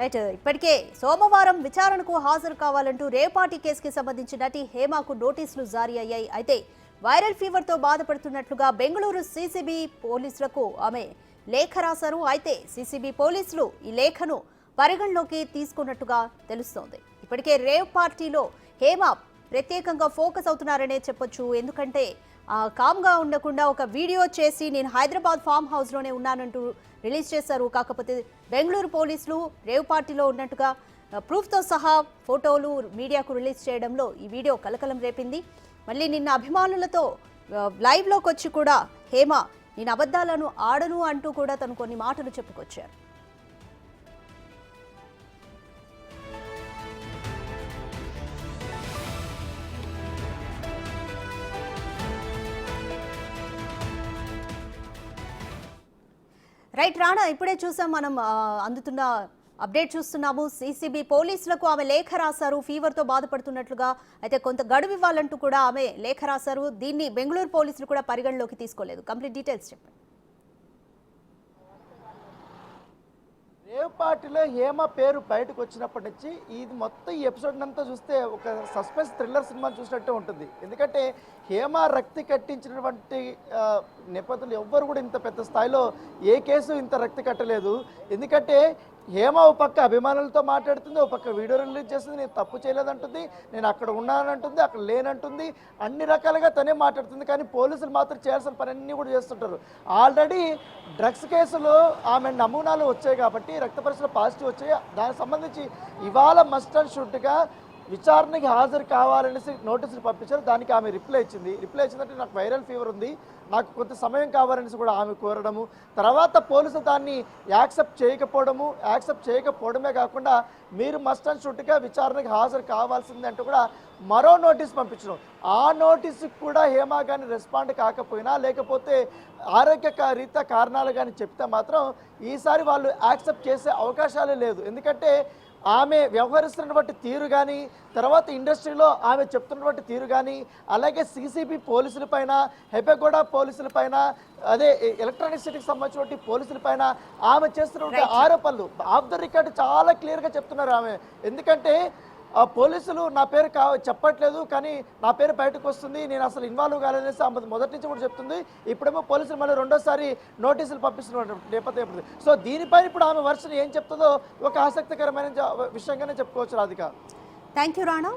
Right ఇప్పటికే సోమవారం విచారణకు హాజరు కావాలంటూ రేపాటి కేసుకి సంబంధించి నటి హేమకు నోటీసులు జారీ అయ్యాయి. అయితే వైరల్ ఫీవర్తో బాధపడుతున్నట్లుగా బెంగళూరు సీసీబీ పోలీసులకు ఆమె లేఖ రాశారు. అయితే సీసీబీ పోలీసులు ఈ లేఖను పరిగణలోకి తీసుకున్నట్టుగా తెలుస్తోంది. ఇప్పటికే రేవ్ పార్టీలో హేమ ప్రత్యేకంగా ఫోకస్ అవుతున్నారనే చెప్పొచ్చు. ఎందుకంటే కామ్గా ఉండకుండా ఒక వీడియో చేసి నేను హైదరాబాద్ ఫామ్ హౌస్లోనే ఉన్నానంటూ రిలీజ్ చేశారు. కాకపోతే బెంగళూరు పోలీసులు రేవ్ పార్టీలో ఉన్నట్టుగా ప్రూఫ్తో సహా ఫోటోలు మీడియాకు రిలీజ్ చేయడంలో ఈ వీడియో కలకలం రేపింది. మళ్ళీ నిన్న అభిమానులతో లైవ్లోకి వచ్చి కూడా హేమ నేను అబద్ధాలను ఆడను అంటూ కూడా తను కొన్ని మాటలు చెప్పుకొచ్చారు. రైట్ రాణా ఇప్పుడే చూసాం మనం అందుతున్న అప్డేట్ చూస్తున్నాము. సీసీబీ పోలీసులకు ఆమె లేఖ రాశారు ఫీవర్తో బాధపడుతున్నట్లుగా. అయితే కొంత గడువు ఇవ్వాలంటూ కూడా ఆమె లేఖ రాశారు. దీన్ని బెంగళూరు పోలీసులు కూడా పరిగణలోకి తీసుకోలేదు. కంప్లీట్ డీటెయిల్స్ చెప్పండి. వాటిలో హేమ పేరు బయటకు వచ్చినప్పటి నుంచి ఇది మొత్తం ఈ ఎపిసోడ్ అంతా చూస్తే ఒక సస్పెన్స్ థ్రిల్లర్ సినిమా చూసినట్టే ఉంటుంది. ఎందుకంటే హేమ రక్తి కట్టించినటువంటి నేపథ్యంలో ఎవ్వరు కూడా ఇంత పెద్ద స్థాయిలో ఏ కేసు ఇంత రక్తి కట్టలేదు. ఎందుకంటే హేమ ఒక పక్క అభిమానులతో మాట్లాడుతుంది ఒక పక్క వీడియో రిలీజ్ చేస్తుంది నేను తప్పు చేయలేదంటుంది నేను అక్కడ ఉన్నానంటుంది అక్కడ లేనంటుంది అన్ని రకాలుగా తనే మాట్లాడుతుంది కానీ పోలీసులు మాత్రం చేయాల్సిన పని అన్నీ కూడా చేస్తుంటారు. ఆల్రెడీ డ్రగ్స్ కేసులో ఆమె నమూనాలు వచ్చాయి కాబట్టి రక్త పరీక్షలు పాజిటివ్ వచ్చాయి. దానికి సంబంధించి ఇవాళ మస్ట్ అండ్ షుడ్గా విచారణకి హాజరు కావాలనేసి నోటీసులు పంపించారు. దానికి ఆమె రిప్లై ఇచ్చింది. రిప్లై ఇచ్చిందంటే నాకు వైరల్ ఫీవర్ ఉంది. నాకు కొంత సమయం కావాలనేసి కూడా ఆమె కోరడము. తర్వాత పోలీసులు దాన్ని యాక్సెప్ట్ చేయకపోవడము యాక్సెప్ట్ చేయకపోవడమే కాకుండా మీరు మస్ట్ అండ్ షుట్గా విచారణకి హాజరు కావాల్సింది అంటూ కూడా మరో నోటీస్ పంపించడం. ఆ నోటీసుకి కూడా హేమా కానీ రెస్పాండ్ కాకపోయినా లేకపోతే ఆరోగ్య రీత్యా కారణాలు కానీ చెప్తే మాత్రం ఈసారి వాళ్ళు యాక్సెప్ట్ చేసే అవకాశాలే లేదు. ఎందుకంటే ఆమె వ్యవహరిస్తున్నటువంటి తీరు కానీ తర్వాత ఇండస్ట్రీలో ఆమె చెప్తున్నటువంటి తీరు కానీ అలాగే సీసీబీ పోలీసుల పైన హెపెగోడ పోలీసుల పైన అదే ఎలక్ట్రానిక్ సిటీకి సంబంధించినటువంటి పోలీసుల పైన ఆమె చేస్తున్నటువంటి ఆరోపణలు. ఆఫ్ ద రికార్డ్ చాలా క్లియర్గా చెప్తున్నారు ఆమె. ఎందుకంటే పోలీసులు నా పేరు కా చెప్పట్లేదు కానీ నా పేరు బయటకు వస్తుంది. నేను అసలు ఇన్వాల్వ్ కాలేదనేసి ఆమె మొదటి నుంచి కూడా చెప్తుంది. ఇప్పుడేమో పోలీసులు మళ్ళీ రెండోసారి నోటీసులు పంపిస్తున్నారు. నేపథ్యం సో దీనిపైన ఇప్పుడు ఆమె వర్షన్ ఏం చెప్తుందో ఒక ఆసక్తికరమైన విషయంగానే చెప్పుకోవచ్చు రాధిక. Thank you Rana